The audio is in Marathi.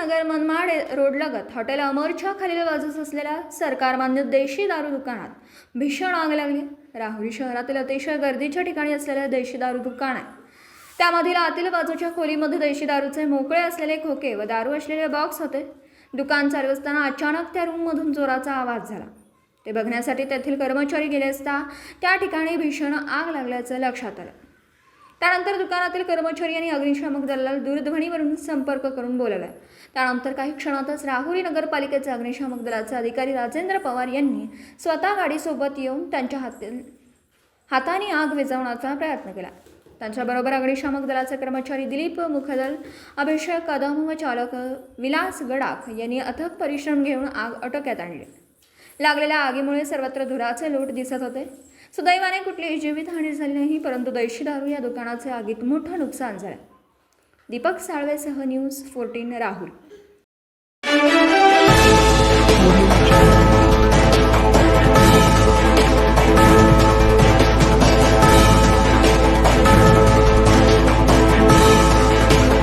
नगर मनमाड रोडलगत हॉटेल अमरच्या खालील बाजूस असलेल्या सरकारमान्य देशी दारू दुकानात भीषण आग लागली. राहुरी शहरातील अतिशय गर्दीच्या ठिकाणी असलेले देशी दारू दुकान आहे. त्यामधील आतील बाजूच्या खोलीमध्ये देशी दारूचे मोकळे असलेले खोके व दारू असलेले बॉक्स होते. दुकान चालू असताना अचानक त्या रूममधून जोराचा आवाज झाला. ते बघण्यासाठी तेथील कर्मचारी गेले असता त्या ठिकाणी भीषण आग लागल्याचं लक्षात आलं. त्यानंतर दुकानातील कर्मचारी यांनी अग्निशामक दलाला दूरध्वनीवरून संपर्क करून बोलवला त्यानंतर काही क्षणातच राहुरी नगरपालिकेचे अग्निशामक दलाचे अधिकारी राजेंद्र पवार यांनी स्वतः गाडीसोबत येऊन त्यांच्या हाती हाताने आग विझवण्याचा प्रयत्न केला. त्यांच्याबरोबर अग्निशामक दलाचे कर्मचारी दिलीप मुखदल अभिषेक कदम व चालक विलास गडाख यांनी अथक परिश्रम घेऊन आग अटोक्यात आणली. लागलेल्या आगीमुळे सर्वत्र धुराचे लोट दिसत होते. सुदैवाने कुठलीही जीवितहानी झाली नाही परंतु दैशी दारू या दुकानाचे आगीत मोठं नुकसान झालं. दीपक साळवेसह न्यूज फोर्टीन राहुल